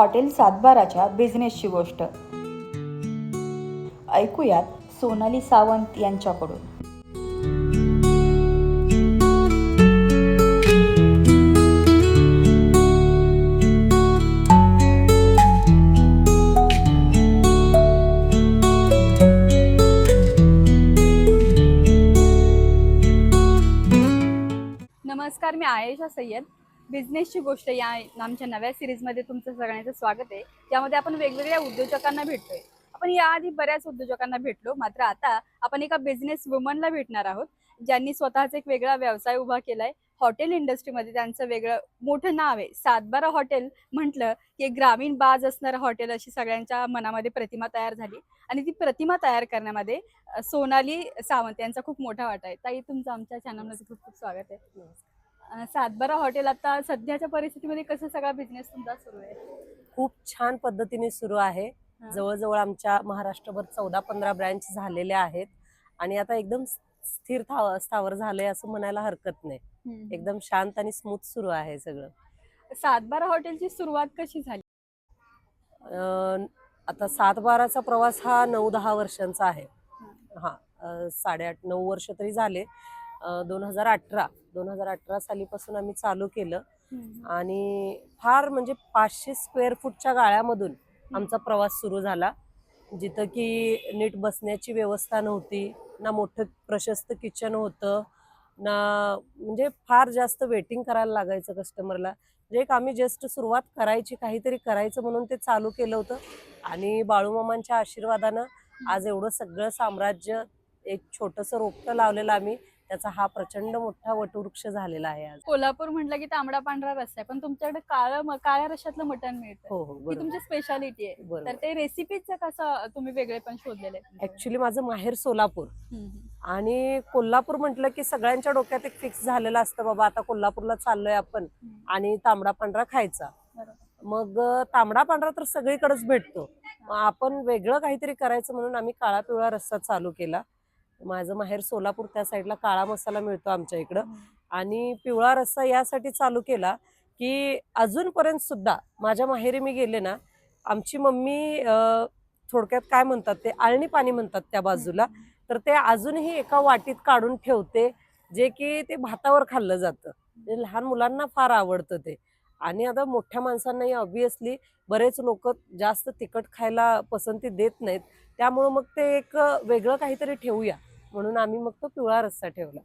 Hotel सातबाराच्या बिझनेसची गोष्ट. ऐकूयात सोनाली सावंत यांच्याकडून. नमस्कार मी आयेशा सय्यद. बिझनेसची गोष्ट या आमच्या नव्या सिरीजमध्ये तुमचं सगळ्यांचं स्वागत आहे. त्यामध्ये आपण वेगवेगळ्या उद्योजकांना भेटतोय. आपण याआधी बऱ्याच उद्योजकांना भेटलो. मात्र आता आपण एका बिझनेस वुमनला भेटणार आहोत ज्यांनी स्वतःचा एक वेगळा व्यवसाय उभा केलाय. हॉटेल इंडस्ट्रीमध्ये त्यांचं वेगळं मोठं नाव आहे. सातबारा हॉटेल म्हटलं की ग्रामीण बाज असणारं हॉटेल अशी सगळ्यांच्या मनामध्ये प्रतिमा तयार झाली. आणि ती प्रतिमा तयार करण्यामध्ये सोनाली सावंत यांचा खूप मोठा वाटा आहे. ताई तुमचं आमच्या चॅनलमध्ये खूप खूप स्वागत आहे. सातबारा हॉटेल आता सध्याच्या परिस्थितीमध्ये कसं सगळा बिझनेस तुमचा सुरू आहे? खूप छान पद्धतीने सुरू आहे. जवळजवळ आमच्या महाराष्ट्रभर चौदा पंधरा ब्रँच झालेल्या आहेत. आणि आता एकदम स्थिर थाव- स्थावर झालंय असं म्हणायला हरकत नाही. एकदम शांत आणि स्मूथ सुरू आहे सगळं. सातबारा हॉटेलची सुरुवात कशी झाली? आता सात बाराचा प्रवास हा नऊ दहा वर्षांचा आहे. हा. साडेआठ नऊ वर्ष तरी झाले. दोन हजार अठरा दोन हजार अठरा सालीपासून आम्ही चालू केलं. आणि फार म्हणजे पाचशे स्क्वेअर फूटच्या गाळ्यामधून आमचा प्रवास सुरू झाला. जिथं की नीट बसण्याची व्यवस्था नव्हती ना मोठं प्रशस्त किचन होतं ना म्हणजे फार जास्त वेटिंग करायला लागायचं कस्टमरला म्हणजे एक आम्ही जस्ट सुरुवात करायची काहीतरी करायचं म्हणून ते चालू केलं होतं. आणि बाळूमामांच्या आशीर्वादानं आज एवढं सगळं साम्राज्य एक छोटंसं रोपटं लावलेलं आम्ही. त्याचा हा प्रचंड मोठा वटवृक्ष झालेला आहे आज. कोल्हापूर म्हटलं की तांबडा पांढरा रस्सा आहे पण तुमच्याकडे काळं काळ्या रश्यातलं मटण मिळतं हो हो ही बरोबर. तुमची स्पेशालिटी आहे. तर बरोबर. ते रेसिपीचं कसं तुम्ही वेगळे पण शोधलेले? ऍक्च्युली माझं माहेर सोलापूर. आणि कोल्हापूर म्हटलं की सगळ्यांच्या डोक्यात एक फिक्स झालेलं असतं बाबा आता कोल्हापूरला चाललोय आपण. आणि तांबडा पांढरा खायचा. मग अं, तांबडा पांढरा तर सगळीकडेच भेटतो. मग आपण वेगळं काहीतरी करायचं म्हणून आम्ही काळा पिवळा रस्सा चालू केला. माझं माहेर सोलापूर त्या साईडला काळा मसाला मिळतो आमच्या इकडं. आणि पिवळा रस्सा यासाठी चालू केला की अजूनपर्यंत सुद्धा माझ्या माहेरी मी गेले ना आमची मम्मी थोडक्यात काय म्हणतात ते आळणी पाणी म्हणतात त्या बाजूला. तर ते अजूनही एका वाटीत काढून ठेवते जे की ते भातावर खाल्लं जातं. ते लहान मुलांना फार आवडतं ते. आणि आता मोठ्या माणसांनाही ऑब्विसली बरेच लोक जास्त तिखट खायला पसंती देत नाहीत. त्यामुळं मग ते एक वेगळं काहीतरी ठेवूया. म्हणून आम्ही मग तो पिवळा रस्सा ठेवला.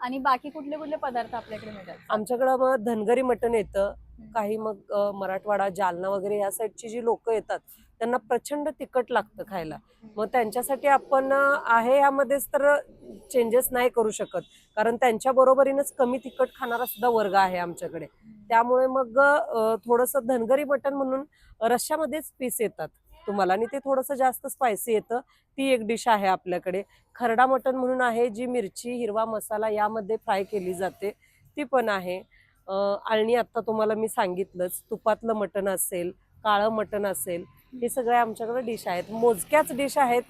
आणि बाकी कुठले कुठले पदार्थ आपल्याकडे मिळतात? आमच्याकडं मग धनगरी मटण येतं काही मग मराठवाडा जालना वगैरे या साईडची जी लोक येतात त्यांना प्रचंड तिखट लागतं खायला. मग त्यांच्यासाठी आपण आहे यामध्येच तर चेंजेस नाही करू शकत. कारण त्यांच्या बरोबरीनंच कमी तिखट खाणारा सुद्धा वर्ग आहे आमच्याकडे. त्यामुळे मग थोडंसं धनगरी मटण म्हणून रश्श्यामध्येच पीस येतात. तुम्हाला. आणि ते थोडंसं जास्त स्पायसी येतं. ती एक डिश आहे आपल्याकडे. खरडा मटण म्हणून आहे जी मिरची हिरवा मसाला यामध्ये फ्राय केली जाते. ती पण आहे. आणि आत्ता तुम्हाला मी सांगितलंच तुपातलं मटण असेल काळं मटण असेल हे सगळे आमच्याकडे डिश आहेत. मोजक्याच डिश आहेत.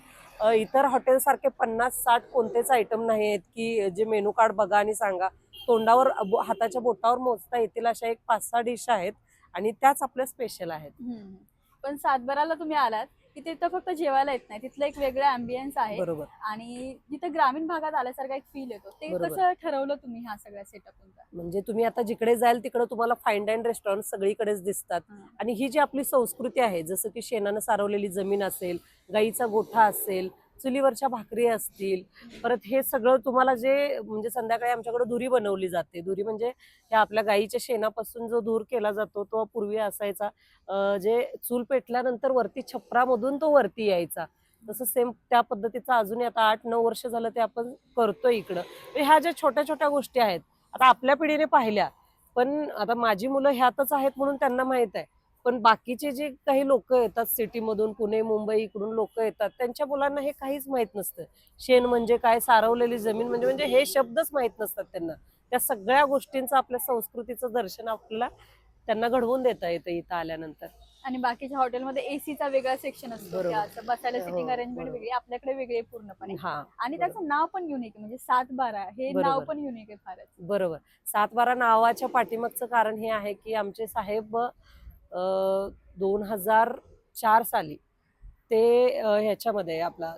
इतर हॉटेलसारखे पन्नास साठ कोणतेच आयटम नाही आहेत की जे मेनू कार्ड बघा आणि सांगा. तोंडावर हाताच्या बोटावर मोजता येतील अशा एक पाच सहा डिश आहेत. आणि त्याच आपल्या स्पेशल आहेत. पण सातबाराला तुम्ही आलात की तिथं फक्त जेवायला येत नाही. तिथलं एक वेगळं अँबियन्स आहे. बरोबर. आणि जिथं ग्रामीण भागात आल्यासारखा एक फील येतो. ते बरोबर. कसं ठरवलं तुम्ही हा सगळा सेटअप तुमचा म्हणजे तुम्ही आता जिकडे जाल तिकडे तुम्हाला फाईन डाईन रेस्टॉरंट सगळीकडेच दिसतात. आणि ही जी आपली संस्कृती आहे जसं की शेणानं सारवलेली जमीन असेल गाईचा गोठा असेल चुलीवरच्या भाकरी असतील परत हे सगळं तुम्हाला जे म्हणजे संध्याकाळी आमच्याकडे धुरी बनवली जाते. धुरी म्हणजे हे आपल्या गाईच्या शेणापासून जो धूर केला जातो तो पूर्वी असायचा. जे चूल पेटल्यानंतर वरती छपरामधून तो वरती यायचा. तसं सेम त्या पद्धतीचं अजूनही आता आठ नऊ वर्ष झालं ते आपण करतोय इकडं. ह्या ज्या छोट्या छोट्या गोष्टी आहेत आता आपल्या पिढीने पाहिल्या पण आता माझी मुलं ह्यातच आहेत म्हणून त्यांना माहीत आहे. पण बाकीचे जे काही लोक येतात सिटीमधून पुणे मुंबई इकडून लोक येतात त्यांच्या मुलांना हे काहीच माहीत नसतं. शेण म्हणजे काय सारवलेली जमीन म्हणजे म्हणजे हे शब्दच माहीत नसतात त्यांना. त्या सगळ्या गोष्टींचं आपल्या संस्कृतीचं दर्शन आपल्याला त्यांना घडवून देता येतं इथं आल्यानंतर. आणि बाकीच्या हॉटेलमध्ये एसीचा वेगळा सेक्शन असतो. बसायला हो, सिटिंग अरेंजमेंट बरोबर. वेगळी आपल्याकडे वेगळी पूर्णपणे. हा आणि त्याचं नाव पण युनिक आहे. म्हणजे सात बारा हे नाव. पण युनिक आहे फारच. बरोबर. सात बारा नावाच्या पाठीमागचं कारण हे आहे की आमचे साहेब दोन हजार चार साली ते ह्याच्यामध्ये आपला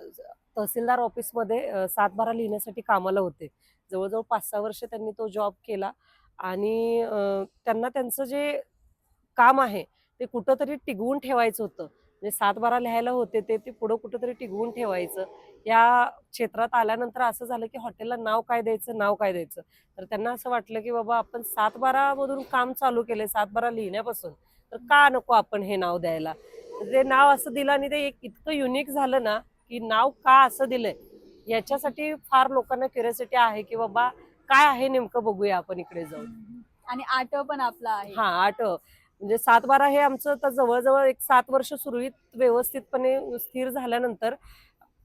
तहसीलदार ऑफिसमध्ये सातबारा लिहिण्यासाठी कामाला होते. जवळजवळ पाच सहा वर्ष त्यांनी तो जॉब केला आणि त्यांना त्यांचं जे काम आहे ते कुठंतरी टिकवून ठेवायचं होतं. म्हणजे सातबारा लिहायला होते ते ते पुढं कुठंतरी टिकवून ठेवायचं. या क्षेत्रात आल्यानंतर असं झालं की हॉटेलला नाव काय द्यायचं नाव काय द्यायचं? तर त्यांना असं वाटलं की बाबा आपण सातबारामधून काम चालू केलंय सातबारा लिहिण्यापासून. का नको आपण हे नाव द्यायला? तर ते नाव असं दिलं आणि ते एक इतकं युनिक झालं ना की नाव का असं दिलंय? याच्यासाठी फार लोकांना क्युरियोसिटी आहे की बाबा काय आहे नेमकं बघूया आपण इकडे जाऊन. आणि आटो पण आपला आहे. हा आठ म्हणजे सात बारा हे आमचं आता जवळजवळ एक सात वर्ष सुरळीत व्यवस्थितपणे स्थिर झाल्यानंतर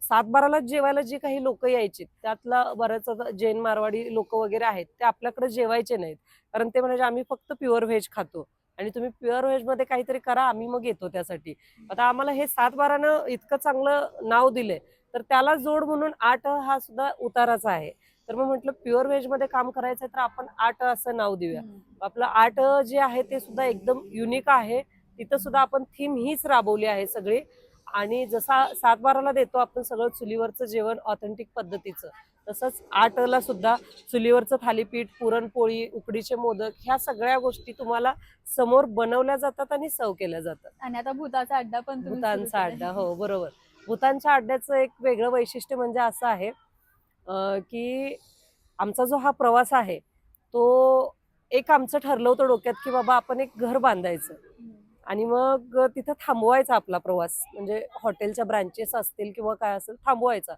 सात बाराला जेवायला जी काही लोक यायची त्यातला बऱ्याच जैन मारवाडी लोक वगैरे आहेत ते आपल्याकडे जेवायचे नाहीत. कारण ते म्हणायचे आम्ही फक्त प्युअर व्हेज खातो. आणि तुम्ही प्युअर व्हेजमध्ये काहीतरी करा आम्ही मग येतो त्यासाठी. आता आम्हाला हे सात बारानं इतकं चांगलं नाव दिलंय तर त्याला जोड म्हणून आठ हा सुद्धा उताराचा आहे. तर मग म्हटलं प्युअर व्हेजमध्ये काम करायचंय तर आपण आठ असं नाव देऊया. आपलं आर्ट जे आहे ते सुद्धा एकदम युनिक आहे. तिथं सुद्धा आपण थीम हीच राबवली आहे सगळी. आणि जसा सातबाराला देतो आपण सगळं चुलीवरचं जेवण ऑथेंटिक पद्धतीचं. तसंच आर्टला सुद्धा चुलीवरचं थालीपीठ पुरणपोळी उकडीचे मोदक ह्या सगळ्या गोष्टी तुम्हाला समोर बनवल्या जातात आणि सर्व केल्या जातात आणि आता भूताचा अड्डा पण भूतांचा. अड्डा हो बरोबर भूतांच्या अड्ड्याचं एक वेगळं वैशिष्ट्य म्हणजे असं आहे की आमचा जो हा प्रवास आहे तो एक आमचं ठरलं होतं डोक्यात की बाबा आपण एक घर बांधायचं. आणि मग तिथं थांबवायचा आपला प्रवास म्हणजे हॉटेलच्या ब्रांचेस असतील किंवा काय असेल थांबवायचा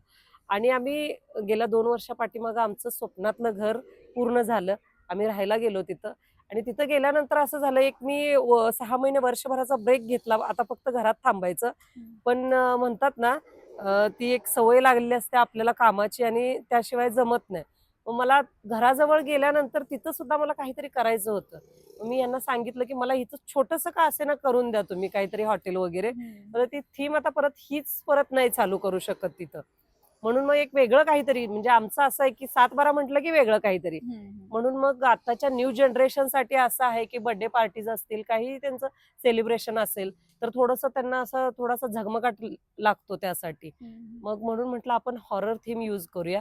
आणि आम्ही गेल्या दोन वर्षा पाठीमागं आमचं स्वप्नातलं घर पूर्ण झालं. आम्ही राहायला गेलो तिथं. आणि तिथं गेल्यानंतर असं झालं एक मी सहा महिने वर्षभराचा ब्रेक घेतला. आता फक्त घरात थांबायचं. पण म्हणतात ना ती एक सवय लागलेली असते आपल्याला कामाची आणि त्याशिवाय जमत नाही. मग मला घराजवळ गेल्यानंतर तिथं सुद्धा मला काहीतरी करायचं होतं. मी यांना सांगितलं की मला इथं छोटंसं का असे ना करून द्या तुम्ही काहीतरी हॉटेल वगैरे. तर ती थीम आता परत हीच परत नाही चालू करू शकत तिथं. म्हणून मग एक वेगळं काहीतरी म्हणजे आमचं असं आहे की सात बारा म्हटलं की वेगळं काहीतरी. म्हणून मग आताच्या न्यू जनरेशनसाठी असं आहे की बर्थडे पार्टीज असतील काही त्यांचं सेलिब्रेशन असेल तर थोडंसं त्यांना असं थोडासा झगमगाट लागतो त्यासाठी. मग म्हणून म्हटलं आपण हॉरर थीम यूज करूया.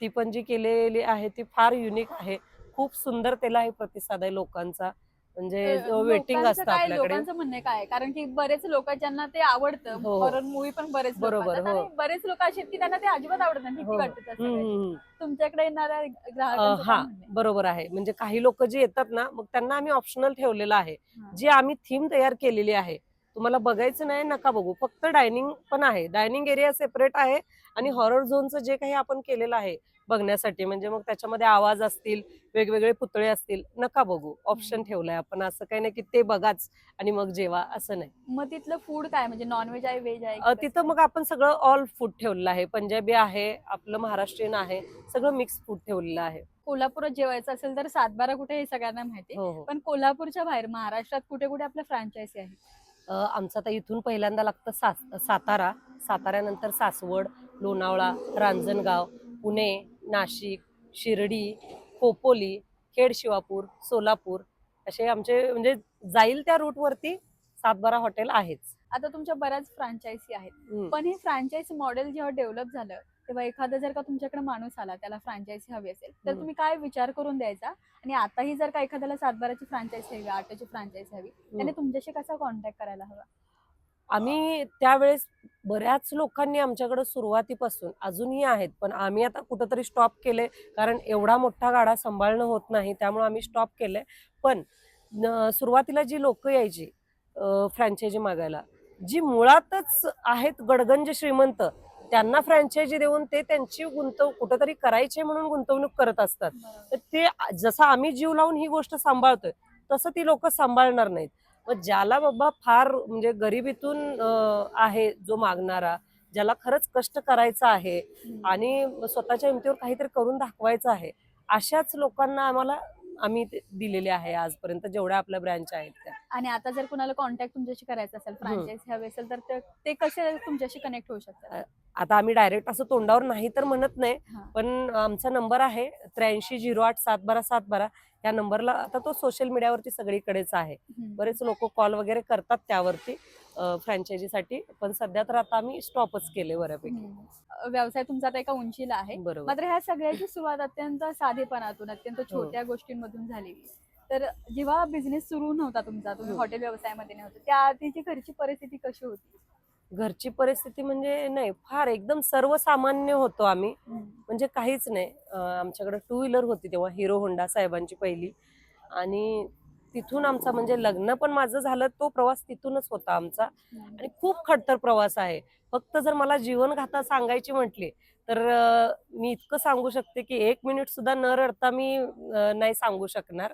ती पण जी केलेली आहे ती फार युनिक आहे. खूप सुंदर त्याला आहे प्रतिसाद आहे लोकांचा. म्हणजे वेटिंग असतं काय आपल्याकडे लोकांचं म्हणणं काय आहे? कारण की बरेच लोक ज्यांना ते आवडतं हो, हो. हॉरर मूवी पण बरेच लोक बरोबर, पाहतात हो. आणि बरेच लोक असे आहेत की त्यांना ते अजिबात आवडत नाही हो, भीती हो. वाटते त्या हम्म, सगळ्याची. हम्म, हम्म. तुमच्याकडे येणाऱ्या अ, काय हा म्हणणं आहे? बरोबर आहे म्हणजे काही लोक जे येतात ना मग त्यांना आम्ही ऑप्शनल ठेवलेलं आहे हा. जी आम्ही थीम तयार केलेली आहे तुम्हाला बघायचं नाही नका बघू फक्त डायनिंग पण आहे डायनिंग एरिया सेपरेट आहे आणि हॉरर झोनचं जे काही आपण केलेलं आहे बघण्यासाठी म्हणजे मग त्याच्यामध्ये आवाज असतील वेगवेगळे पुतळे असतील नका बघू. ऑप्शन. ठेवलंय आपण. असं काही नाही की ते बघाच आणि मग जेवा. असं नाही. मग तिथलं फूड काय? म्हणजे नॉनव्हेज आहे व्हेज आहे तिथं मग आपण सगळं ऑल फूड ठेवलेलं आहे. पंजाबी आहे आपलं महाराष्ट्रीयन आहे सगळं मिक्स फूड ठेवलेलं आहे. कोल्हापुरात जेवायचं असेल तर सातबारा कुठे हे सगळ्यांना माहिती. हो हो. पण कोल्हापूरच्या बाहेर महाराष्ट्रात कुठे कुठे आपल्या फ्रँचायसी आहे? आमचं आता इथून पहिल्यांदा लागतं सातारा. साताऱ्यानंतर सासवड लोणावळा रांजणगाव पुणे नाशिक शिर्डी खोपोली खेड शिवापूर सोलापूर असे आमचे म्हणजे जाईल त्या रूटवरती सातबारा हॉटेल आहेच. आता तुमच्या बऱ्याच फ्रँचायसी आहेत. पण हे फ्रँचायसी मॉडेल जेव्हा डेव्हलप झालं तेव्हा एखादा जर का तुमच्याकडे माणूस आला त्याला फ्रँचायसी हवी असेल तर. तुम्ही काय विचार करून द्यायचा? आणि आताही जर का एखाद्याला सातबाराची फ्रँचायसी हवी आटोची फ्रँचायसी हवी त्याने तुमच्याशी कसा कॉन्टॅक्ट करायला हवा? आम्ही त्यावेळेस बऱ्याच लोकांनी आमच्याकडे सुरुवातीपासून अजूनही आहेत पण आम्ही आता कुठंतरी स्टॉप केले. कारण एवढा मोठा गाडा सांभाळणं होत नाही त्यामुळे आम्ही स्टॉप केलंय पण सुरुवातीला जी लोक यायची फ्रँचायझी मागायला जी मुळातच आहेत गडगंज श्रीमंत त्यांना फ्रँचायझी देऊन ते त्यांची गुंतव कुठंतरी करायचे म्हणून गुंतवणूक करत असतात. तर ते जसं आम्ही जीव लावून ही गोष्ट सांभाळतोय तसं ती लोक सांभाळणार नाहीत. मग ज्याला बाबा फार म्हणजे गरिबीतून आहे जो मागणारा ज्याला खरंच कष्ट करायचं आहे. आणि स्वतःच्या हिमतीवर काहीतरी करून दाखवायचं आहे अशाच लोकांना आम्हाला आम्ही दिलेले आहे आजपर्यंत जेवढ्या आपल्या ब्रँच आहेत त्या. आणि आता जर कुणाला कॉन्टॅक्ट तुमच्याशी करायचा असेल फ्रँचायसी हवी असेल तर ते कसे तुमच्याशी कनेक्ट होऊ शकतात? आता आम्ही डायरेक्ट असं तोंडावर नाही तर म्हणत नाही हा. पण आमचा नंबर आहे त्र्याऐंशी झिरो आठ सात बारा सात बारा या नंबरला आता तो सोशल मीडियावरती सगळीकडेच आहे. बरेच लोक कॉल वगैरे करतात त्यावरती फ्रँचायझीसाठी पण सध्या तर आता आम्ही स्टॉपच केले बऱ्यापैकी व्यवसाय तुमचा आता एका उंचीला आहे बरोबर मात्र ह्या सगळ्याची सुरुवात अत्यंत साधेपणातून अत्यंत हो. छोट्या गोष्टींमधून झालेली तर जेव्हा बिझनेस सुरू नव्हता तुमचा तुम्ही हो. हॉटेल व्यवसायामध्ये नव्हते त्या आधीची घरची परिस्थिती कशी होती घरची परिस्थिती म्हणजे नाही फार एकदम सर्वसामान्य होतो आम्ही. म्हणजे काहीच नाही. आमच्याकडे टू व्हीलर होती तेव्हा हिरो होंडा साहेबांची पहिली. आणि तिथून आमचा म्हणजे लग्न पण माझं झालं तो प्रवास तिथूनच होता आमचा. आणि खूप खडतर प्रवास आहे. फक्त जर मला जीवनगाथा सांगायची म्हटली तर मी इतकं सांगू शकते की एक मिनिट सुद्धा न रडता मी नाही सांगू शकणार.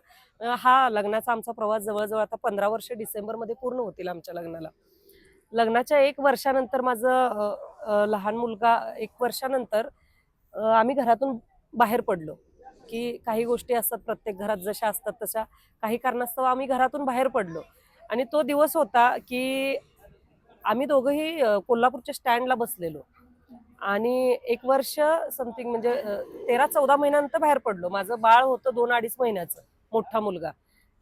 हा लग्नाचा आमचा प्रवास जवळजवळ आता पंधरा वर्ष डिसेंबरमध्ये पूर्ण होतील आमच्या लग्नाला. लग्नाच्या एक वर्षानंतर माझं लहान मुलगा एक वर्षानंतर आम्ही घरातून बाहेर पडलो. की काही गोष्टी असतात प्रत्येक घरात जशा असतात तशा. काही कारणास्तव आम्ही घरातून बाहेर पडलो. आणि तो दिवस होता की आम्ही दोघंही कोल्हापूरच्या स्टँडला बसलेलो. आणि एक वर्ष समथिंग म्हणजे तेरा चौदा महिन्यानंतर बाहेर पडलो. माझं बाळ होतं दोन अडीच महिन्याचं मोठा मुलगा.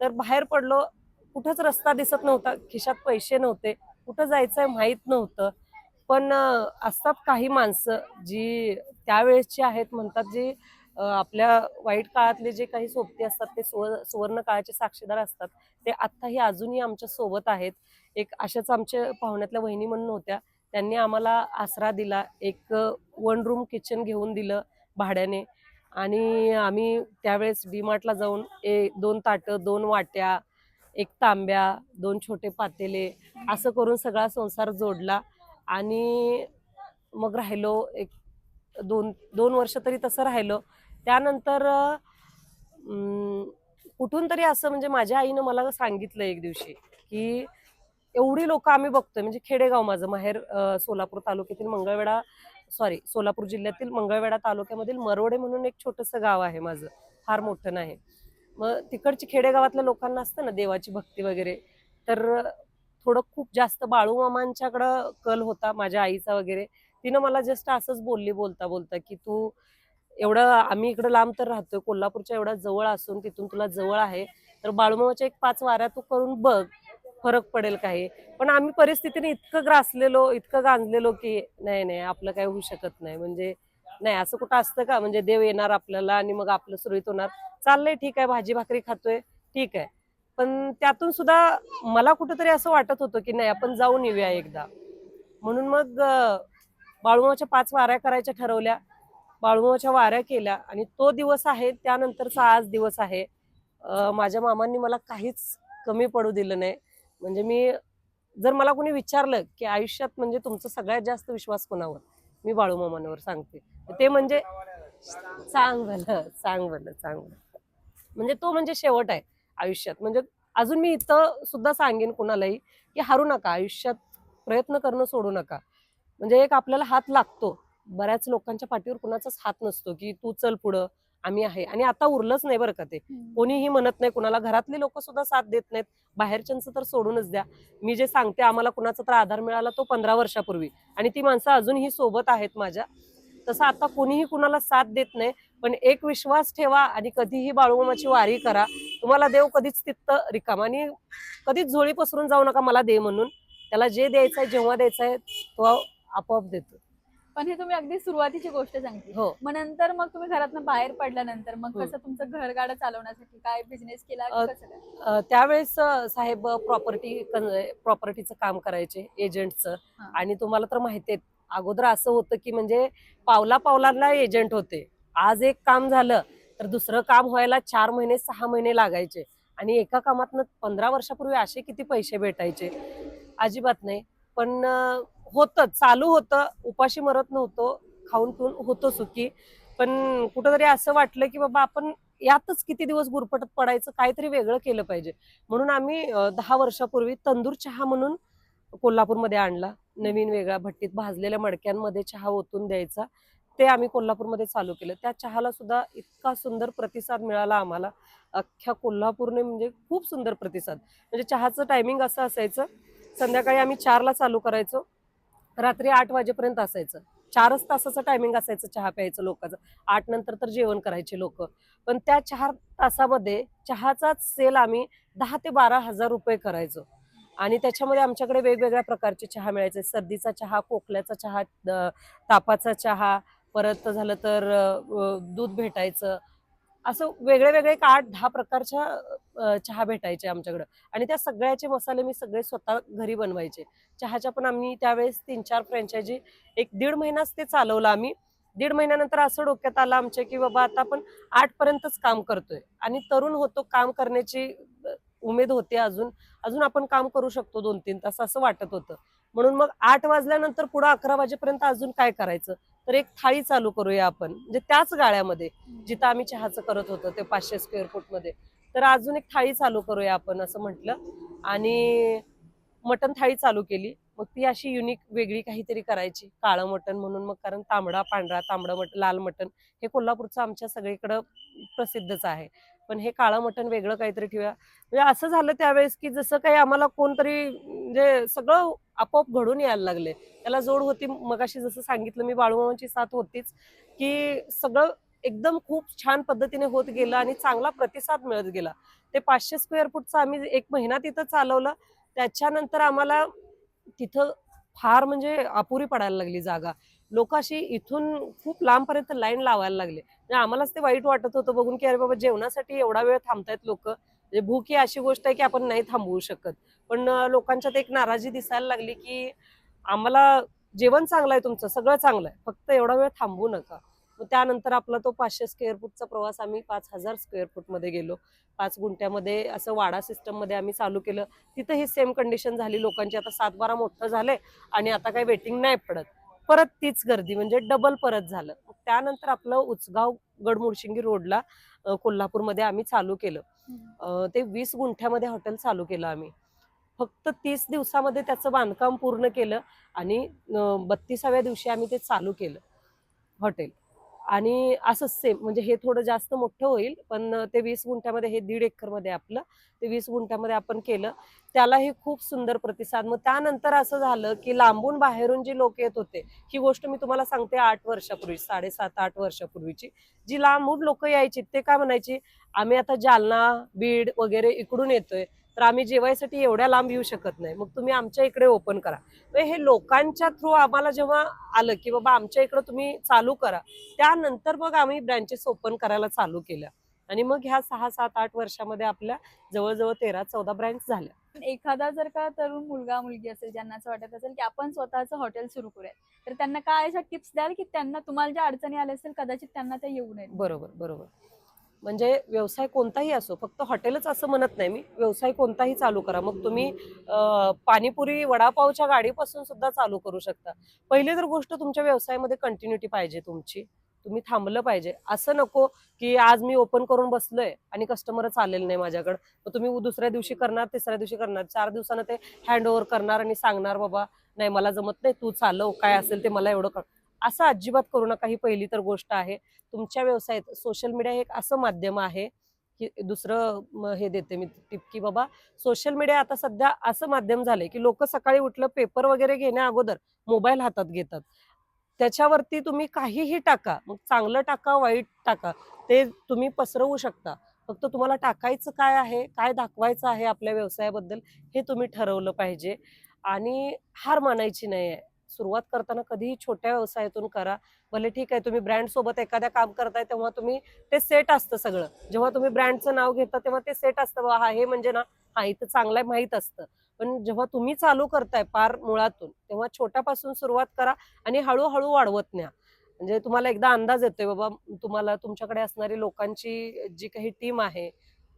तर बाहेर पडलो. कुठंच रस्ता दिसत नव्हता. खिशात पैसे नव्हते. कुठं जायचंय माहीत नव्हतं. पण असतात काही माणसं जी त्यावेळेसची आहेत म्हणतात जी आपल्या वाईट काळातले जे काही सोबती असतात ते सुव- सुवर्ण काळाचे साक्षीदार असतात ते आत्ताही अजूनही आमच्यासोबत आहेत. एक अशाच आमच्या पाहुण्यातल्या वहिनी म्हणून होत्या. त्यांनी आम्हाला आसरा दिला एक वन रूम किचन घेऊन दिलं भाड्याने. आणि आम्ही त्यावेळेस डीमार्टला जाऊन ए दोन ताटं दोन वाट्या एक तांब्या दोन छोटे पातेले असं करून सगळा संसार जोडला आणि मग राहिलो एक दोन दोन वर्ष तरी तसं राहिलो. त्यानंतर कुठून तरी असं म्हणजे माझ्या आईनं मला सांगितलं एक दिवशी की एवढी लोक आम्ही बघतोय म्हणजे खेडेगाव माझं माहेर सोलापूर तालुक्यातील मंगळवेढा सॉरी सोलापूर जिल्ह्यातील मंगळवेढा तालुक्यामधील मरोडे म्हणून एक छोटंसं गाव आहे माझं फार मोठं नाही. मग तिकडची खेडेगावातल्या लोकांना असतं ना देवाची भक्ती वगैरे तर थोडं खूप जास्त बाळूमामांच्याकडं कल होता माझ्या आईचा वगैरे. तिनं मला जस्ट असंच बोलली बोलता बोलता की तू एवढं आम्ही इकडं लांब तर राहतोय कोल्हापूरच्या एवढ्या जवळ असून तिथून तुला जवळ आहे तर बाळूमामाच्या एक पाच वाऱ्या तू करून बघ फरक पडेल काही. पण आम्ही परिस्थितीने इतकं ग्रासलेलो इतकं गांजलेलो की नाही नाही आपलं काही होऊ शकत नाही. म्हणजे नाही असं कुठं असतं का? म्हणजे देव येणार आपल्याला आणि मग आपलं सुरळीत होणार. चाललंय ठीक आहे भाजी भाकरी खातोय ठीक आहे. पण त्यातून सुद्धा मला कुठंतरी असं वाटत होतं की नाही आपण जाऊन येऊया एकदा. म्हणून मग अं, बाळूमाच्या पाच वाऱ्या करायच्या ठरवल्या. बाळूमाच्या वाऱ्या केल्या आणि तो दिवस आहे त्यानंतरचा आज दिवस आहे. माझ्या मामांनी मला काहीच कमी पडू दिलं नाही. म्हणजे मी जर मला कोणी विचारलं की आयुष्यात म्हणजे तुमचा सगळ्यात जास्त विश्वास कोणावर? मी बाळू मामांवर सांगते. ते म्हणजे चांगलं चांगलं सांग म्हणजे तो म्हणजे शेवट आहे आयुष्यात. म्हणजे अजून मी इथं सुद्धा सांगेन कुणालाही की हारू नका आयुष्यात प्रयत्न करणं सोडू नका. म्हणजे एक आपल्याला हात लागतो. बऱ्याच लोकांच्या पाठीवर कुणाचाच हात नसतो की तू चल पुढं. आम्ही आहे. आणि आता उरलंच नाही बरं का ते. कोणीही म्हणत नाही कुणाला घरातली लोक सुद्धा साथ देत नाहीत. बाहेरच्यांचं तर सोडूनच द्या. मी जे सांगते आम्हाला कुणाचा तर आधार मिळाला तो पंधरा वर्षापूर्वी. आणि ती माणसं अजूनही सोबत आहेत माझ्या. तसं आता कोणीही कुणाला साथ देत नाही. पण एक विश्वास ठेवा आणि कधीही बाळूमामाची वारी करा. तुम्हाला देव कधीच तिथं रिकाम आणि कधीच झोळी पसरून जाऊ नका मला दे म्हणून. त्याला जे द्यायचं आहे जेव्हा द्यायचं आहे तो आपोआप देतो. पण हे तुम्ही अगदी सुरुवातीची गोष्ट सांगते. हो. मग नंतर मग तुम्ही घरातनं बाहेर पडल्यानंतर मग हम्म. कसं तुमचं घरगाडं चालवण्यासाठी काय बिझनेस केला अ, की कसं काय? अ, त्यावेळेस अ, साहेब प्रॉपर्टी प्रॉपर्टीचं काम करायचे एजंटचं हा. आणि तुम्हाला तर माहिती आहे अगोदर असं होतं की म्हणजे पावला पावलांना एजंट होते. आज एक काम झालं तर दुसरं काम व्हायला चार महिने सहा महिने लागायचे. आणि एका कामातनं पंधरा वर्षापूर्वी असे किती पैसे भेटायचे? अजिबात नाही. पण अ, होतं चालू होतं. उपाशी मरत नव्हतो. खाऊन पिऊन होतो सुखी. पण कुठंतरी असं वाटलं की बाबा आपण यातच किती दिवस गुरफटत पडायचं काहीतरी वेगळं केलं पाहिजे. म्हणून आम्ही दहा वर्षापूर्वी तंदूर चहा म्हणून कोल्हापूरमध्ये आणला. नवीन वेगळ्या भट्टीत भाजलेल्या मडक्यांमध्ये चहा ओतून द्यायचा. ते आम्ही कोल्हापूरमध्ये चालू केलं. त्या चहाला सुद्धा इतका सुंदर प्रतिसाद मिळाला आम्हाला. अख्ख्या कोल्हापूरने म्हणजे खूप सुंदर प्रतिसाद. म्हणजे चहाचं टायमिंग असं असायचं. संध्याकाळी आम्ही चारला चालू करायचो. रात्री आठ वाजेपर्यंत असायचं. चारच तासाचं टायमिंग असायचं चहा प्यायचं लोकांचं. आठ नंतर तर जेवण करायचे लोक. पण त्या चार तासामध्ये चहाचाच सेल आम्ही दहा ते बारा हजार रुपये करायचो. आणि त्याच्यामध्ये आमच्याकडे वेगवेगळ्या प्रकारचे चहा मिळायचे. सर्दीचा चहा खोकल्याचा चहा द- तापाचा चहा परत झालं तर दूध भेटायचं. असं वेगळे वेगळे एक आठ दहा प्रकारच्या चहा भेटायचे आमच्याकडं. आणि त्या सगळ्याचे मसाले मी सगळे स्वतः घरी बनवायचे. चहाच्या पण आम्ही त्यावेळेस तीन चार फ्रँचायजी एक दीड महिनाच ते चालवलं आम्ही. दीड महिन्यानंतर असं डोक्यात आलं आमच्या की बाबा आता आपण आठ पर्यंतच काम करतोय. आणि तरुण होतो काम करण्याची उमेद होते अजून. अजून आपण काम करू शकतो दोन तीन तास असं वाटत होतं. म्हणून मग आठ वाजल्यानंतर पुढं अकरा वाजेपर्यंत अजून काय करायचं? तर एक थाळी चालू करूया आपण. म्हणजे त्याच गाळ्यामध्ये जिथं आम्ही चहाचं करत होतो ते पाचशे स्क्वेअर फूटमध्ये. तर अजून एक थाळी चालू करूया आपण असं म्हटलं. आणि मटण थाळी चालू केली. मग ती अशी युनिक वेगळी काहीतरी करायची. काळं मटण म्हणून मग कारण तांबडा पांढरा तांबडा मटण लाल मटण हे कोल्हापूरचं आमच्या सगळीकडं प्रसिद्धच आहे. पण हे काळं मटण वेगळं काहीतरी ठेवूया. म्हणजे असं झालं त्यावेळेस की जसं काही आम्हाला कोणतरी म्हणजे सगळं आपोआप घडून यायला लागले. त्याला जोड होती. मगाशी जसं सांगितलं मी बाळूमामांची साथ होतीच की सगळं एकदम खूप छान पद्धतीने होत गेलं आणि चांगला प्रतिसाद मिळत गेला. ते पाचशे स्क्वेअर फूटचं आम्ही एक महिना तिथं चालवलं. त्याच्यानंतर आम्हाला तिथं फार म्हणजे अपुरी पडायला लागली जागा. लोक अशी इथून खूप लांबपर्यंत लाईन लावायला लागले. म्हणजे आम्हालाच ते वाईट वाटत होतं बघून की अरे बाबा जेवणासाठी एवढा वेळ थांबतायत लोक. म्हणजे भूक ही अशी गोष्ट आहे की आपण नाही थांबवू शकत. पण लोकांच्या लोकांच्यात एक नाराजी दिसायला लागली की आम्हाला जेवण चांगलं आहे तुमचं सगळं चांगलं आहे. फक्त एवढा वेळ थांबू नका. मग त्यानंतर आपला तो पाचशे स्क्वेअर फूटचा प्रवास आम्ही पाच हजार स्क्वेअर फूटमध्ये गेलो. पाच गुंठ्यामध्ये असं वाडा सिस्टममध्ये आम्ही चालू केलं. तिथं ही सेम कंडिशन झाली लोकांची. आता सात बारा मोठं झाले आणि आता काही वेटिंग नाही पडत. परत तीच गर्दी म्हणजे डबल परत झालं. मग त्यानंतर आपलं उचगाव गडमुडशिंगी रोडला कोल्हापूरमध्ये आम्ही चालू केलं. ते वीस गुंठ्यामध्ये हॉटेल चालू केलं आम्ही. फक्त तीस दिवसामध्ये त्याचं बांधकाम पूर्ण केलं आणि बत्तीसाव्या दिवशी आम्ही ते चालू केलं हॉटेल. आणि असं सेम म्हणजे हे थोडं जास्त मोठं होईल पण ते वीस गुंठ्यामध्ये हे दीड एकरमध्ये आपलं ते वीस गुंठ्यामध्ये आपण केलं. त्यालाही खूप सुंदर प्रतिसाद. मग त्यानंतर असं झालं की लांबून बाहेरून जी लोक येत होते ही गोष्ट मी तुम्हाला सांगते आठ वर्षापूर्वी साडेसात आठ वर्षापूर्वीची. जी लांबून लोक यायची ते काय म्हणायची आम्ही आता जालना बीड वगैरे इकडून येतोय तर आम्ही जेवायसाठी एवढ्या लांब येऊ शकत नाही. मग तुम्ही आमच्या इकडे ओपन करा. हे लोकांच्या थ्रू आम्हाला जेव्हा आलं की बाबा आमच्या इकडे तुम्ही चालू करा त्यानंतर मग आम्ही ब्रँचेस ओपन करायला चालू केल्या. आणि मग ह्या सहा सात आठ वर्षामध्ये आपल्या जवळजवळ तेरा चौदा ब्रँच झाल्या. एखादा जर का तरुण मुलगा मुलगी असेल ज्यांना असं वाटत असेल की आपण स्वतःचं हॉटेल सुरू करूया तर त्यांना काय अशा टिप्स द्याल की त्यांना तुम्हाला ज्या अडचणी आल्या असेल कदाचित त्यांना त्या येऊ नयेत? बरोबर बरोबर. म्हणजे व्यवसाय कोणताही असो फक्त हॉटेलच असं म्हणत नाही मी व्यवसाय कोणताही चालू करा. मग तुम्ही पाणीपुरी वडापावच्या गाडीपासून सुद्धा चालू करू शकता. पहिली तर गोष्ट तुमच्या व्यवसायामध्ये कंटिन्युटी पाहिजे तुमची. तुम्ही थांबलं पाहिजे. असं नको की आज मी ओपन करून बसलोय आणि कस्टमरच आलेलं नाही माझ्याकडं. मग तुम्ही दुसऱ्या दिवशी करणार तिसऱ्या दिवशी करणार चार दिवसानं ते हँड ओव्हर करणार आणि सांगणार बाबा नाही मला जमत नाही तू चालव काय असेल ते मला एवढं असं अजिबात करू नका. ही पहिली तर गोष्ट आहे. तुमच्या व्यवसायात सोशल मीडिया हे एक असं माध्यम आहे की दुसरं हे देते मी टिप की बाबा सोशल मीडिया आता सध्या असं माध्यम झालंय की लोक सकाळी उठलं पेपर वगैरे घेण्या अगोदर मोबाईल हातात घेतात. त्याच्यावरती तुम्ही काहीही टाका. मग चांगलं टाका वाईट टाका. ते तुम्ही पसरवू शकता. फक्त तुम्हाला टाकायचं काय आहे काय दाखवायचं आहे आपल्या व्यवसायाबद्दल हे तुम्ही ठरवलं पाहिजे. आणि हार मानायची नाही आहे. सुरुवात करताना कधीही छोट्या व्यवसायातून करा. भले ठीक आहे तुम्ही ब्रँड सोबत एखाद्या काम करताय तेव्हा तुम्ही ते सेट असतं सगळं. जेव्हा तुम्ही ब्रँडचं नाव घेता तेव्हा ते सेट असतं. बा हा हे म्हणजे ना हा इथं चांगलं आहे माहीत असतं. पण जेव्हा तुम्ही चालू करताय पार मुळातून तेव्हा छोट्यापासून सुरुवात करा आणि हळूहळू वाढवत न्या. म्हणजे तुम्हाला एकदा अंदाज येतोय बाबा तुम्हाला तुमच्याकडे असणारी लोकांची जी काही टीम आहे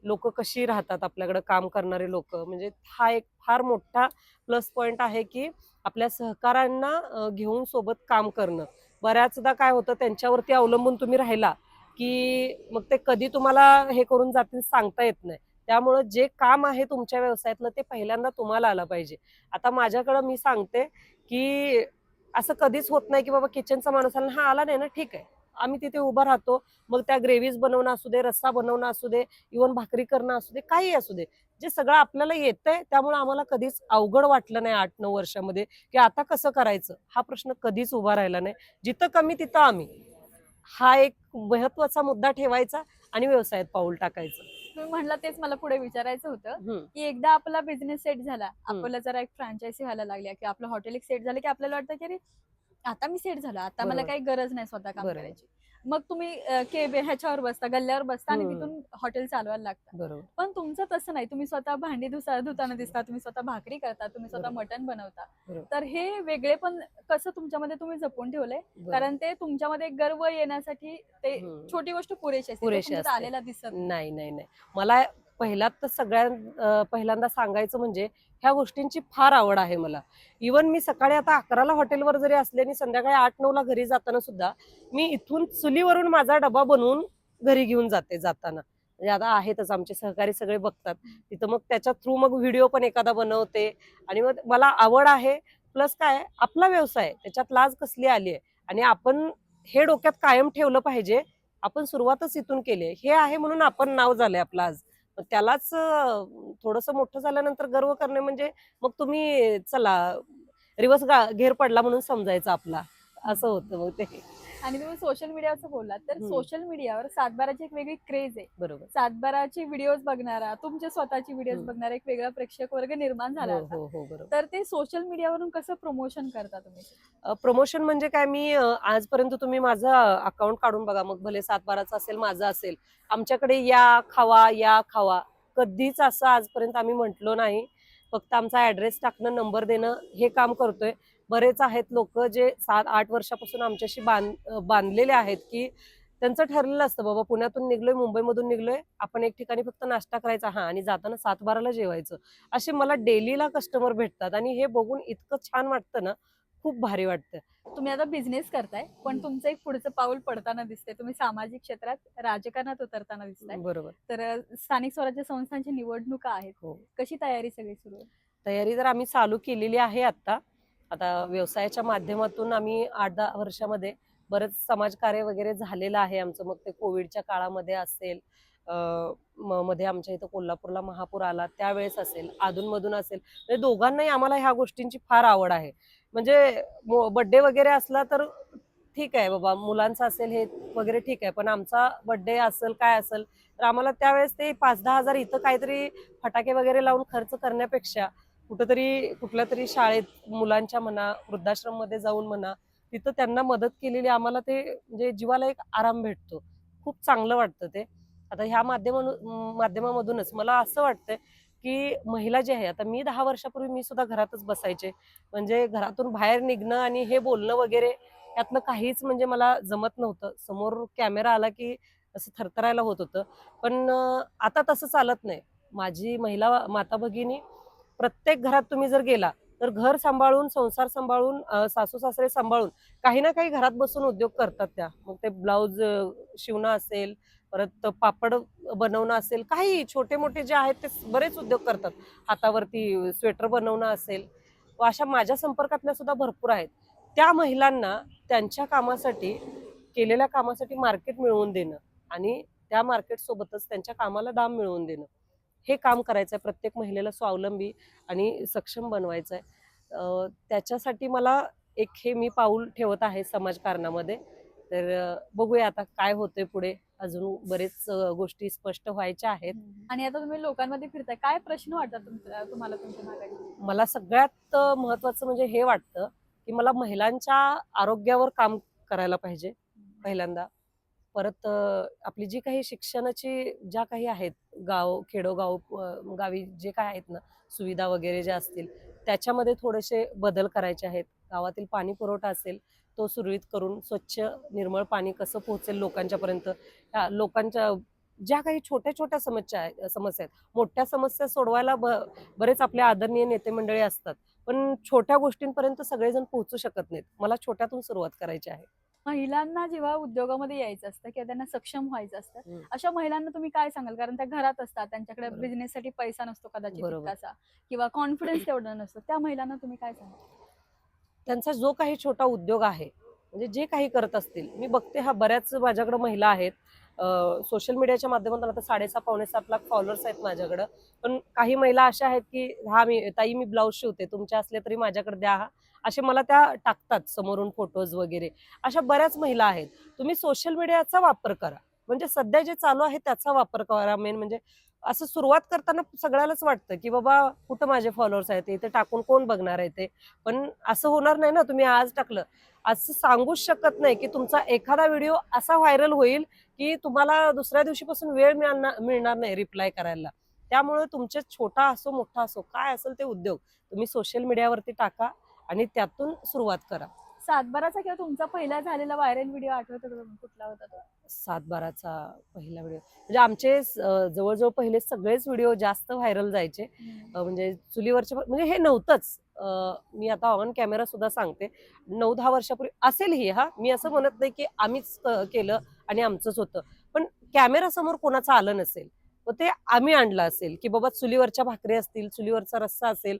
लोक कशी राहतात आपल्याकडे काम करणारे लोक? म्हणजे हा एक फार मोठा प्लस पॉईंट आहे की आपल्या सहकाऱ्यांना घेऊन सोबत काम करणं. बऱ्याचदा काय होतं त्यांच्यावरती अवलंबून तुम्ही राहिला की मग ते कधी तुम्हाला हे करून जातील सांगता येत नाही. त्यामुळं जे काम आहे तुमच्या व्यवसायातलं ते पहिल्यांदा तुम्हाला आलं पाहिजे. आता माझ्याकडं मी सांगते की असं कधीच होत नाही की बाबा किचनचा माणूस आला हा आला नाही ना ठीक आहे. आम्ही तिथे उभं राहतो. मग त्या ग्रेव्हीज बनवणं असू दे रस्सा बनवणं असू दे इव्हन भाकरी करणं असू दे काही असू दे जे सगळं आपल्याला येतंय त्यामुळे आम्हाला कधीच अवघड वाटलं नाही आठ नऊ वर्षामध्ये की आता कसं करायचं? हा प्रश्न कधीच उभा राहिला नाही. जिथं कमी तिथं आम्ही. हा एक महत्त्वाचा मुद्दा ठेवायचा आणि व्यवसायात पाऊल टाकायचं. तुम्ही म्हणला तेच मला पुढे विचारायचं होतं. की एकदा आपला बिझनेस सेट झाला आपल्याला जरा एक फ्रँचायझी व्हायला लागली की आपलं हॉटेल एक सेट झालं की आपल्याला वाटतं की अरे आता मी सेट झालो आता मला बरोबर. काही गरज नाही स्वतः काम बरोबर. करायची मग तुम्ही अं, केबे ह्याच्यावर बसता गल्ल्यावर बसता आणि हम्म. तिथून हॉटेल चालवायला लागता बरोबर पण तुमचं तसं नाही तुम्ही स्वतः भांडी धुसा धुताना दिसता तुम्ही स्वतः भाकरी करता तुम्ही स्वतः बरोबर. मटण बनवता बरोबर. तर हे वेगळे पण कसं तुमच्यामध्ये तुम्ही जपून ठेवलंय बरोबर. कारण ते तुमच्यामध्ये गर्व येण्यासाठी ते हम्म. छोटी गोष्ट पुरेशी असते ते पुरेशी तुमच्यात असते. आलेला दिसत. नाही नाही नाही मला पहिल्यात तर सगळ्या पहिल्यांदा सांगायचं म्हणजे ह्या गोष्टींची फार आवड आहे मला. इवन मी सकाळी आता अकराला हॉटेलवर जरी असले आणि संध्याकाळी आठ नऊला घरी जाताना सुद्धा मी इथून चुलीवरून माझा डबा बनवून घरी घेऊन जाते जाताना. म्हणजे आता आहेतच आमचे सहकारी सगळे बघतात. तिथं मग त्याच्या थ्रू मग व्हिडिओ पण एखादा बनवते आणि मग मला आवड आहे. प्लस काय आपला व्यवसाय त्याच्यात लाज कसली आली आहे? आणि आपण हे डोक्यात कायम ठेवलं पाहिजे. आपण सुरुवातच इथून केली हे आहे म्हणून आपण नाव झालंय आपलं आज. त्यालाच थोडस मोठं झाल्यानंतर गर्व करणे म्हणजे मग तुम्ही चला रिवर्स घेर पडला म्हणून समजायचं आपला. असं होतं मग ते. आणि तुम्ही सोशल मीडियाचं बोललात तर. सोशल मीडियावर सातबाराची एक वेगळी क्रेज आहे. बरोबर. सातबाराची व्हिडिओज बघणारा तुमचे स्वतःची व्हिडिओज. बघणारा एक वेगळा प्रेक्षक वर्ग निर्माण झाला हो. हो हो तर ते सोशल मीडियावरून कसं प्रमोशन करता तुम्ही? प्रमोशन म्हणजे काय? मी आजपर्यंत तुम्ही माझं अकाउंट काढून बघा. मग भले सातबाराचं असेल माझं असेल. आमच्याकडे या खावा या खावा. कधीच असं आजपर्यंत आम्ही म्हटलो नाही. फक्त आमचा ऍड्रेस टाकणं नंबर देणं हे काम करतोय. बरेच आहेत लोक जे सात आठ वर्षापासून आमच्याशी बांध बांधलेले आहेत की त्यांचं ठरलेलं असतं बाबा पुण्यातून निघलोय मुंबईमधून निघलोय आपण एक ठिकाणी फक्त नाश्ता करायचा. हा आणि जाताना सात बाराला जेवायचं. असे मला डेलीला कस्टमर भेटतात आणि हे बघून इतकं छान वाटतं ना खूप भारी वाटतं. तुम्ही आता बिझनेस करताय पण. तुमचं एक पुढचं पाऊल पडताना दिसते तुम्ही सामाजिक क्षेत्रात राजकारणात उतरताना दिसताय. बरोबर. तर स्थानिक स्वराज्य संस्थांची निवडणुका आहेत. हो. कशी तयारी सगळी सुरू आहे? तयारी तर आम्ही चालू केलेली आहे आता आता व्यवसायाच्या माध्यमातून आम्ही आठ दहा वर्षामध्ये बरंच समाजकार्य वगैरे झालेलं आहे आमचं. मग ते कोविडच्या काळामध्ये असेल म- मध्ये आमच्या इथं कोल्हापूरला महापूर आला त्यावेळेस असेल अधूनमधून असेल. म्हणजे दोघांनाही आम्हाला ह्या गोष्टींची फार आवड आहे. म्हणजे बड्डे वगैरे असला तर ठीक आहे बाबा मुलांचं असेल हे वगैरे ठीक आहे पण आमचा बड्डे असेल काय असेल तर आम्हाला त्यावेळेस ते पाच दहा हजार इथं काहीतरी फटाके वगैरे लावून खर्च करण्यापेक्षा कुठंतरी कुठल्या तरी शाळेत मुलांच्या म्हणा वृद्धाश्रममध्ये जाऊन म्हणा तिथं त्यांना मदत केलेली आम्हाला ते म्हणजे जीवाला एक आराम भेटतो. खूप चांगलं वाटतं ते. आता ह्या माध्यमा माध्यमामधूनच मला असं वाटतं की महिला जे आहे आता मी दहा वर्षापूर्वी मी सुद्धा घरातच बसायचे. म्हणजे घरातून बाहेर निघणं आणि हे बोलणं वगैरे यातनं काहीच म्हणजे मला जमत नव्हतं. समोर कॅमेरा आला की असं थरथरायला होत होतं. पण आता तसं चालत नाही. माझी महिला माता भगिनी प्रत्येक घरात तुम्ही जर गेला तर घर सांभाळून संसार सांभाळून सासू सासरे सांभाळून काही ना काही घरात बसून उद्योग करतात त्या. मग ते ब्लाऊज शिवणं असेल परत पापड बनवणं असेल काही छोटे मोठे जे आहेत ते बरेच उद्योग करतात. हातावरती स्वेटर बनवणं असेल व अशा माझ्या संपर्कातल्या सुद्धा भरपूर आहेत. त्या महिलांना त्यांच्या कामासाठी केलेल्या कामासाठी मार्केट मिळवून देणं आणि त्या मार्केट सोबतच त्यांच्या कामाला दाम मिळवून देणं. हे काम करायचं आहे प्रत्येक महिलेला स्वावलंबी आणि सक्षम बनवायचं आहे त्याच्यासाठी मला एक हे मी पाऊल ठेवत आहे समाजकारणामध्ये. तर बघूया आता काय होतंय पुढे. अजून बरेच गोष्टी स्पष्ट व्हायच्या आहेत. आणि आता तुम्ही लोकांमध्ये फिरताय. काय प्रश्न वाटतात तुम्हाला तुमच्या मला सगळ्यात महत्वाचं म्हणजे हे वाटतं की मला महिलांच्या आरोग्यावर काम करायला पाहिजे पहिल्यांदा. परत आपली जी काही शिक्षणाची ज्या काही आहेत गाव खेडोगाव गावी जे काय आहेत ना सुविधा वगैरे ज्या असतील त्याच्यामध्ये थोडेसे बदल करायचे आहेत. गावातील पाणी पुरवठा असेल तो सुरळीत करून स्वच्छ निर्मळ पाणी कसं पोहोचेल लोकांच्यापर्यंत लोकांच्या ज्या काही छोट्या छोट्या समस्या आहेत समस्या आहेत मोठ्या समस्या सोडवायला ब बरेच आपले आदरणीय नेते मंडळी असतात. पण छोट्या गोष्टींपर्यंत सगळेजण पोहोचू शकत नाहीत. मला छोट्यातून सुरुवात करायची आहे. महिलांना जेव्हा उद्योगामध्ये यायचं असतं किंवा त्यांना सक्षम व्हायचं असतं. अशा महिलांना तुम्ही काय सांगाल? कारण त्या घरात असतात त्यांच्याकडे. बिझनेस साठी पैसा नसतो कदाचित किंवा कॉन्फिडन्स तेवढा नसतो. त्या महिलांना तुम्ही काय सांगाल? त्यांचा जो काही छोटा उद्योग आहे म्हणजे जे काही करत असतील मी बघते हा बऱ्याच माझ्याकडे महिला आहेत. सोशल मीडियाच्या माध्यमातून आता साडेसहा पावणे सात लाख फॉलोअर्स आहेत माझ्याकडं. पण काही महिला अशा आहेत की हा मी ताई मी ब्लाऊज शिवते. तुमच्या असले तरी माझ्याकडे द्या हा. असे मला त्या टाकतात समोरून फोटोज वगैरे. अशा बऱ्याच महिला आहेत. तुम्ही सोशल मीडियाचा वापर करा. म्हणजे सध्या जे चालू आहे त्याचा वापर करा मेन म्हणजे असं सुरुवात करताना सगळ्यालाच वाटतं की बाबा कुठं माझे फॉलोअर्स आहेत? इथे टाकून कोण बघणार आहे ते पण असं होणार नाही ना. तुम्ही आज टाकलं. असं सांगूच शकत नाही की तुमचा एखादा व्हिडिओ असा व्हायरल होईल की तुम्हाला दुसऱ्या दिवशीपासून वेळ मिळणार मिळणार नाही रिप्लाय करायला. त्यामुळे तुमचे छोटा असो मोठा असो काय असेल ते उद्योग तुम्ही सोशल मीडियावरती टाका आणि त्यातून सुरुवात करा. सातबाराचा किंवा तुमचा पहिला झालेला व्हायरल व्हिडिओ आठवतो? कुठला होता तो? सातबाराचा पहिला व्हिडिओ म्हणजे आमचे जवळजवळ पहिले सगळेच व्हिडिओ जास्त व्हायरल जायचे. म्हणजे चुलीवरचे म्हणजे हे नव्हतंच. मी आता ऑन कॅमेरा सुद्धा सांगते. नऊ दहा वर्षापूर्वी असेल ही. हा मी असं म्हणत नाही की आम्हीच केलं. आणि आमचंच होतं. पण कॅमेरा समोर कोणाचं आलं नसेल तर ते आम्ही आणलं असेल की बाबा चुलीवरच्या भाकरी असतील चुलीवरचा रस्सा असेल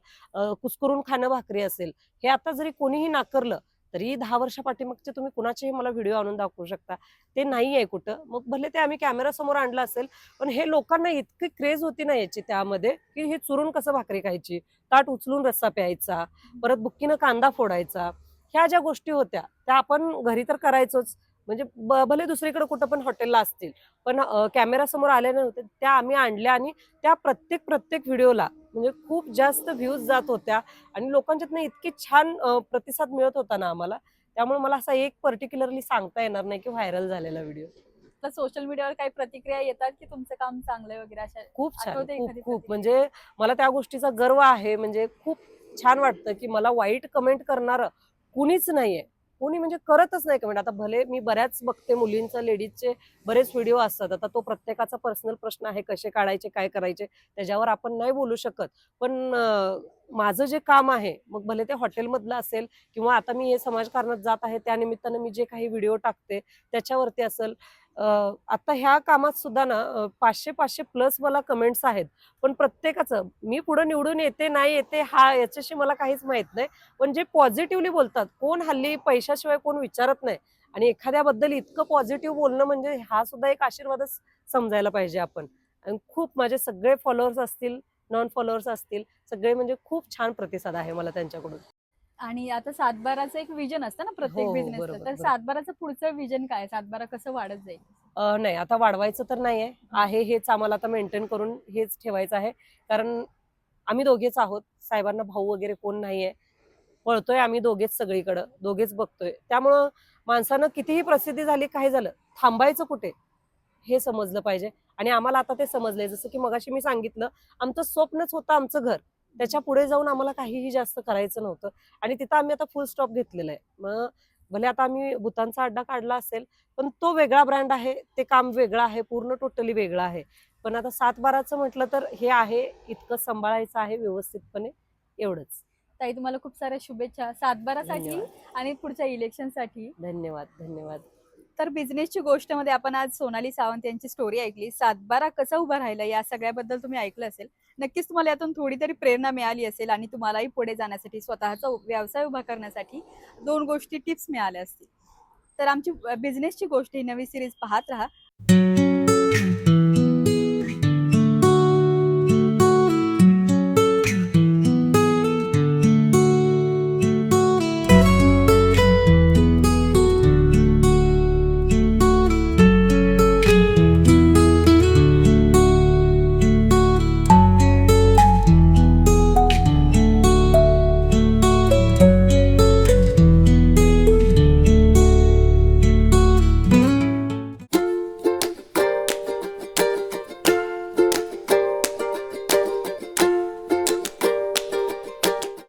कुसकरून खाणं भाकरी असेल हे आता जरी कोणीही नाकारलं तरी दहा वर्षा पाठीमागचे तुम्ही कुणाचेही मला व्हिडिओ आणून दाखवू शकता. ते नाही आहे कुठं. मग भले ते आम्ही कॅमेरा समोर आणलं असेल पण हे लोकांना इतकी क्रेज होती ना याची त्यामध्ये की हे चुरून कसं भाकरी खायची? ताट उचलून रस्सा प्यायचा परत बुक्कीनं कांदा फोडायचा ह्या ज्या गोष्टी होत्या त्या आपण घरी तर करायचोच. म्हणजे भले दुसरीकडे कुठं पण हॉटेलला असतील पण कॅमेरा समोर आल्या नव्हत्या त्या आम्ही आणल्या आणि त्या प्रत्येक प्रत्येक व्हिडिओला म्हणजे खूप जास्त व्ह्यूज जात होत्या आणि लोकांच्यातनं इतकी छान प्रतिसाद मिळत होता ना आम्हाला त्यामुळे मला असा एक पर्टिक्युलरली सांगता येणार नाही की व्हायरल झालेला व्हिडिओ. तर सोशल मीडियावर काही प्रतिक्रिया येतात की तुमचं काम चांगलं वगैरे अशा खूप छान खूप? म्हणजे मला त्या गोष्टीचा गर्व आहे म्हणजे खूप छान वाटतं की मला वाईट कमेंट करणारं कुणीच नाहीये. कोणी म्हणजे करतच नाही कमेंट आता भले मी बऱ्याच बघते मुलींचा लेडीजचे बरेच व्हिडिओ असतात. आता तो प्रत्येकाचा पर्सनल प्रश्न आहे कसे काढायचे काय करायचे त्याच्यावर आपण नाही बोलू शकत. पण माझं जे काम आहे मग भले ते हॉटेलमधलं असेल किंवा आता मी हे समाजकारणात जात आहे त्यानिमित्तानं मी जे काही व्हिडिओ टाकते त्याच्यावरती असेल आता ह्या कामात सुद्धा ना पाचशे पाचशे प्लस मला कमेंट्स आहेत. पण प्रत्येकाचं मी पुढे निवडून येते नाही येते हा याच्याशी मला काहीच माहीत नाही. पण जे पॉझिटिव्हली बोलतात कोण हल्ली पैशाशिवाय कोण विचारत नाही. आणि एखाद्याबद्दल इतकं पॉझिटिव्ह बोलणं म्हणजे हा सुद्धा एक आशीर्वादच समजायला पाहिजे आपण. आणि खूप माझे सगळे फॉलोअर्स असतील नॉन फॉलोअर्स असतील सगळे म्हणजे खूप छान प्रतिसाद आहे मला त्यांच्याकडून. आणि आता सातबाराचं एक विजन असतं ना प्रत्येक हो, हो, बिझनेसचं बरोबर, तर बरोबर. सातबाराचं पुढचं विजन काय? सातबारा कसं वाढत जाईल? अं, नाही आता वाढवायचं तर नाही आहे आहे हेच आम्हाला आता मेंटेन करून हेच ठेवायचं आहे. कारण आम्ही दोघेच आहोत. साहेबांना भाऊ वगैरे कोण नाही आहे पळतोय आम्ही दोघेच सगळीकडं. दोघेच बघतोय. त्यामुळं माणसानं कितीही प्रसिद्धी झाली काय झालं थांबायचं कुठे? हे समजलं पाहिजे. आणि आम्हाला आता ते समजलंय. जसं की मगाशी मी सांगितलं आमचं स्वप्नच होतं आमचं घर. त्याच्या पुढे जाऊन आम्हाला काहीही जास्त करायचं नव्हतं. आणि तिथं आम्ही आता फुल स्टॉप घेतलेला आहे. मग भले आता आम्ही भूतांचा अड्डा काढला असेल पण तो वेगळा ब्रँड आहे ते काम वेगळं आहे पूर्ण टोटली वेगळं आहे. पण आता सात बाराचं म्हटलं तर हे आहे इतकं सांभाळायचं आहे व्यवस्थितपणे एवढंच. ताई तुम्हाला खूप साऱ्या शुभेच्छा. सातबारासाठी. आणि पुढच्या इलेक्शनसाठी धन्यवाद धन्यवाद. तर बिझनेसची गोष्टमध्ये आपण आज सोनाली सावंत यांची स्टोरी ऐकली. सातबारा कसा उभा राहिला या सगळ्याबद्दल तुम्ही ऐकलं असेल. नक्कीच तुम्हाला यातून थोडी तरी प्रेरणा मिळाली असेल आणि तुम्हालाही पुढे जाण्यासाठी स्वतःचा व्यवसाय उभा करण्यासाठी दोन गोष्टी टिप्स मिळाल्या असतील. तर आमची बिझनेसची गोष्ट ही नवी सिरीज पाहत राहा.